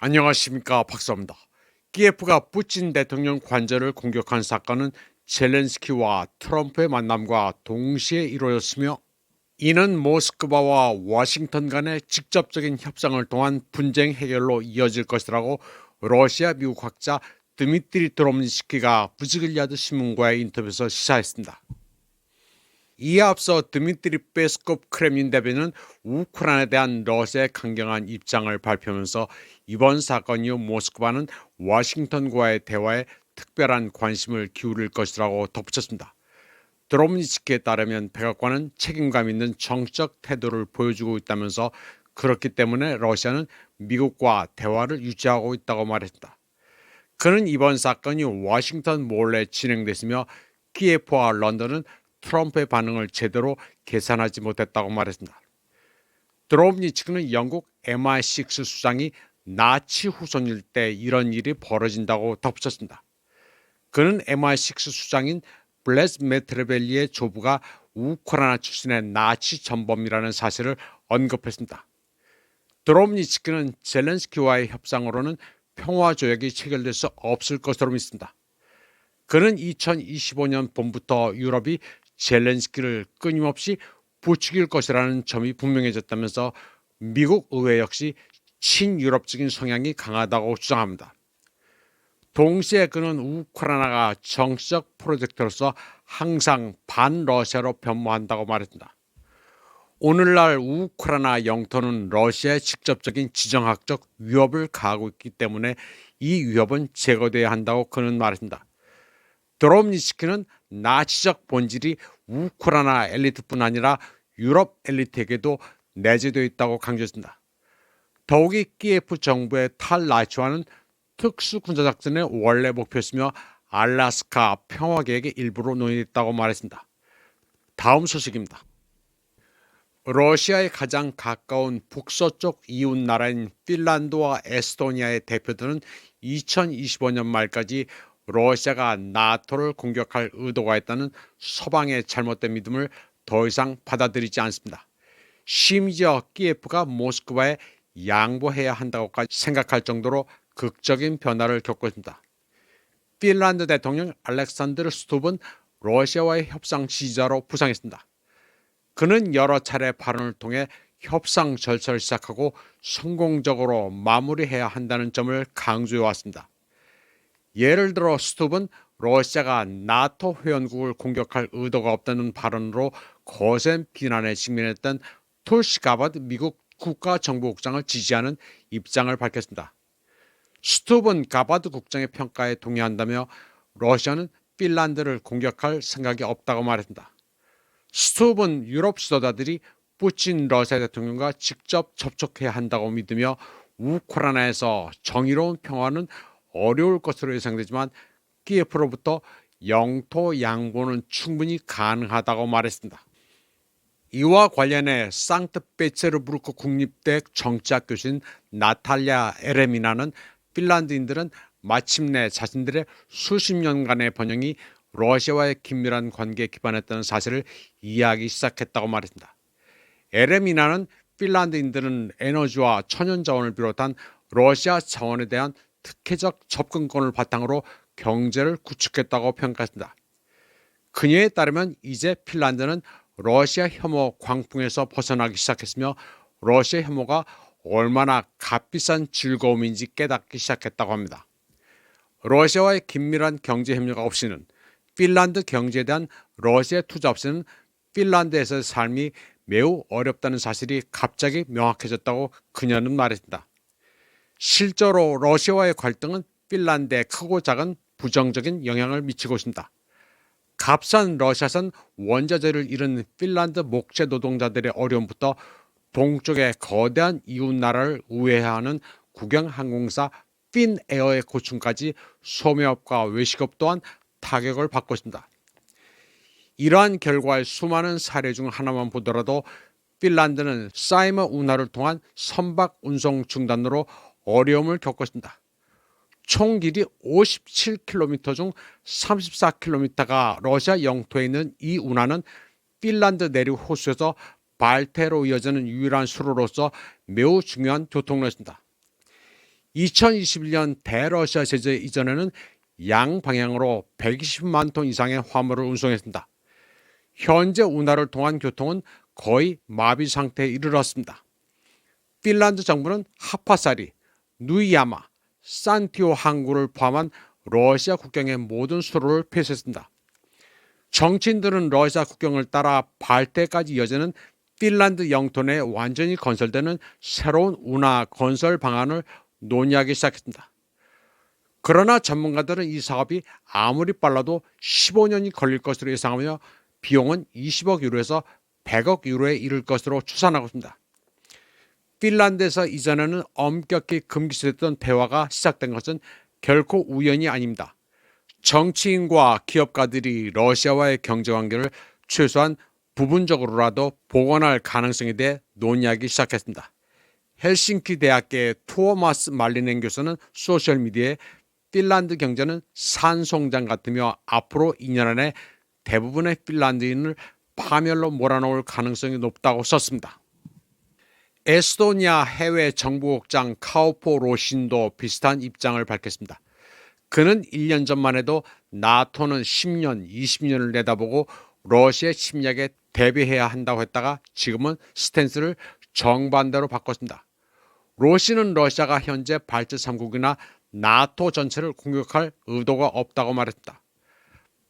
안녕하십니까 박사입니다. 키예프가 푸틴 대통령 관절을 공격한 사건은 젤렌스키와 트럼프의 만남과 동시에 이루어졌으며 이는 모스크바와 워싱턴 간의 직접적인 협상을 통한 분쟁 해결로 이어질 것이라고 러시아 미국 학자 드미트리 드롬니스키가 부즈글야드 신문과의 인터뷰에서 시사했습니다. 이에 앞서 드미트리 페스콥 크렘린 대변인은 우크라이나에 대한 러시아의 강경한 입장을 발표하면서 이번 사건 이후 모스크바는 워싱턴과의 대화에 특별한 관심을 기울일 것이라고 덧붙였습니다. 드롬니츠키에 따르면 백악관은 책임감 있는 정적 태도를 보여주고 있다면서 그렇기 때문에 러시아는 미국과 대화를 유지하고 있다고 말했습니다. 그는 이번 사건이 워싱턴 몰래 진행됐으며 키예프와 런던은 트럼프의 반응을 제대로 계산하지 못했다고 말했습니다. 드롭니츠크는 영국 MI6 수장이 나치 후손일 때 이런 일이 벌어진다고 덧붙였습니다. 그는 MI6 수장인 블레스 메트레벨리의 조부가 우크라이나 출신의 나치 전범이라는 사실을 언급했습니다. 드롭니츠크는 젤렌스키와의 협상으로는 평화 조약이 체결될 수 없을 것으로 믿습니다. 그는 2025년 봄부터 유럽이 젤렌스키를 끊임없이 부추길 것이라는 점이 분명해졌다면서 미국 의회 역시 친유럽적인 성향이 강하다고 주장합니다. 동시에 그는 우크라이나가 정치적 프로젝트로서 항상 반러시아로 변모한다고 말했습니다. 오늘날 우크라이나 영토는 러시아의 직접적인 지정학적 위협을 가하고 있기 때문에 이 위협은 제거돼야 한다고 그는 말했습니다. 드롬니스키는 나치적 본질이 우크라이나 엘리트뿐 아니라 유럽 엘리트에게도 내재되어 있다고 강조했습니다. 더욱이 키예프 정부의 탈라치와는 특수 군사작전의 원래 목표였으며 알라스카 평화계획의 일부로 논의됐다고 말했습니다. 다음 소식입니다. 러시아의 가장 가까운 북서쪽 이웃 나라인 핀란드와 에스토니아의 대표들은 2025년 말까지 러시아가 나토를 공격할 의도가 있다는 서방의 잘못된 믿음을 더 이상 받아들이지 않습니다. 심지어 키예프가 모스크바에 양보해야 한다고까지 생각할 정도로 극적인 변화를 겪고 있습니다. 핀란드 대통령 알렉산드르 스톱은 러시아와의 협상 지지자로 부상했습니다. 그는 여러 차례 발언을 통해 협상 절차를 시작하고 성공적으로 마무리해야 한다는 점을 강조해 왔습니다. 예를 들어 스톱은 러시아가 나토 회원국을 공격할 의도가 없다는 발언으로 거센 비난에 직면했던 톨시 가바드 미국 국가정보국장을 지지하는 입장을 밝혔습니다. 스톱은 가바드 국장의 평가에 동의한다며 러시아는 핀란드를 공격할 생각이 없다고 말했습니다. 스톱은 유럽 지도자들이 푸틴 러시아 대통령과 직접 접촉해야 한다고 믿으며 우크라이나에서 정의로운 평화는 어려울 것으로 예상되지만 키예프로부터 영토 양보는 충분히 가능하다고 말했습니다. 이와 관련해 상트페체르부르크 국립대 정치학 교수인 나탈리아 에레미나는 핀란드인들은 마침내 자신들의 수십 년간의 번영이 러시아와의 긴밀한 관계에 기반했다는 사실을 이해하기 시작했다고 말했습니다. 에레미나는 핀란드인들은 에너지와 천연자원을 비롯한 러시아 자원에 대한 특혜적 접근권을 바탕으로 경제를 구축했다고 평가했습니다. 그녀에 따르면 이제 핀란드는 러시아 혐오 광풍에서 벗어나기 시작했으며 러시아 혐오가 얼마나 값비싼 즐거움인지 깨닫기 시작했다고 합니다. 러시아와의 긴밀한 경제 협력 없이는 핀란드 경제에 대한 러시아 투자 없이는 핀란드에서의 삶이 매우 어렵다는 사실이 갑자기 명확해졌다고 그녀는 말했습니다. 실제로 러시아와의 갈등은 핀란드의 크고 작은 부정적인 영향을 미치고 있습니다. 값싼 러시아산 원자재를 잃은 핀란드 목재 노동자들의 어려움부터 동쪽의 거대한 이웃 나라를 우회하는 국영 항공사 핀에어의 고충까지 소매업과 외식업 또한 타격을 받고 있습니다. 이러한 결과의 수많은 사례 중 하나만 보더라도 핀란드는 사이머 운하를 통한 선박 운송 중단으로 어려움을 겪고 있습니다. 총 길이 57km 중 34km가 러시아 영토에 있는 이 운하는 핀란드 내륙 호수에서 발테로 이어지는 유일한 수로로서 매우 중요한 교통로였습니다. 2021년 대러시아 제재 이전에는 양 방향으로 120만 톤 이상의 화물을 운송했습니다. 현재 운하를 통한 교통은 거의 마비 상태에 이르렀습니다. 핀란드 정부는 하파사리, 누이야마, 산티오 항구를 포함한 러시아 국경의 모든 수로를 폐쇄했습니다. 정치인들은 러시아 국경을 따라 발대까지 이어지는 핀란드 영토 내에 완전히 건설되는 새로운 운하 건설 방안을 논의하기 시작했습니다. 그러나 전문가들은 이 사업이 아무리 빨라도 15년이 걸릴 것으로 예상하며 비용은 20억 유로에서 100억 유로에 이를 것으로 추산하고 있습니다. 핀란드에서 이전에는 엄격히 금기시됐던 대화가 시작된 것은 결코 우연이 아닙니다. 정치인과 기업가들이 러시아와의 경제 관계를 최소한 부분적으로라도 복원할 가능성에 대해 논의하기 시작했습니다. 헬싱키 대학의 투어마스 말리넨 교수는 소셜미디어에 핀란드 경제는 산송장 같으며 앞으로 2년 안에 대부분의 핀란드인을 파멸로 몰아넣을 가능성이 높다고 썼습니다. 에스토니아 해외 정부국장 카우포 로신도 비슷한 입장을 밝혔습니다. 그는 1년 전만 해도 나토는 10년, 20년을 내다보고 러시아 침략에 대비해야 한다고 했다가 지금은 스탠스를 정반대로 바꿨습니다. 로시는 러시아가 현재 발트 3국이나 나토 전체를 공격할 의도가 없다고 말했다.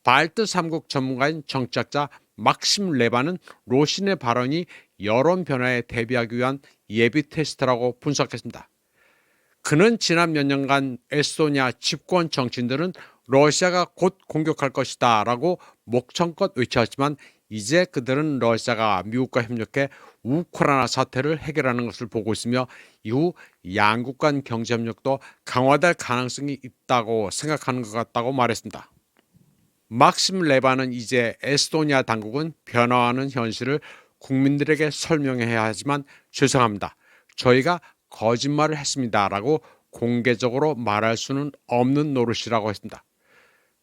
발트 3국 전문가인 정치학자 막심 레바는 로신의 발언이 여론 변화에 대비하기 위한 예비 테스트라고 분석했습니다. 그는 지난 몇 년간 에스토니아 집권 정치인들은 러시아가 곧 공격할 것이다 라고 목청껏 외쳤지만 이제 그들은 러시아가 미국과 협력해 우크라이나 사태를 해결하는 것을 보고 있으며 이후 양국 간 경제 협력도 강화될 가능성이 있다고 생각하는 것 같다고 말했습니다. 막심 레바는 이제 에스토니아 당국은 변화하는 현실을 국민들에게 설명해야 하지만 죄송합니다. 저희가 거짓말을 했습니다 라고 공개적으로 말할 수는 없는 노릇이라고 했습니다.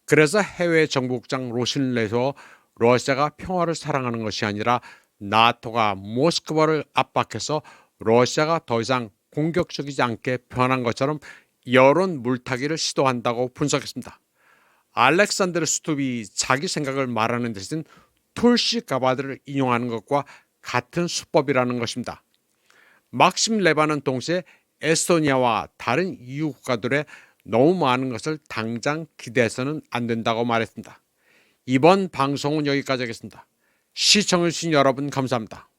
그래서 해외 정부국장 로신레서 러시아가 평화를 사랑하는 것이 아니라 나토가 모스크바를 압박해서 러시아가 더 이상 공격적이지 않게 변한 것처럼 여론 물타기를 시도한다고 분석했습니다. 알렉산드르 스투비 자기 생각을 말하는 대신 툴시 가바드를 인용하는 것과 같은 수법이라는 것입니다. 막심 레바는 동시에 에스토니아와 다른 EU 국가들의 너무 많은 것을 당장 기대해서는 안 된다고 말했습니다. 이번 방송은 여기까지 하겠습니다. 시청해주신 여러분 감사합니다.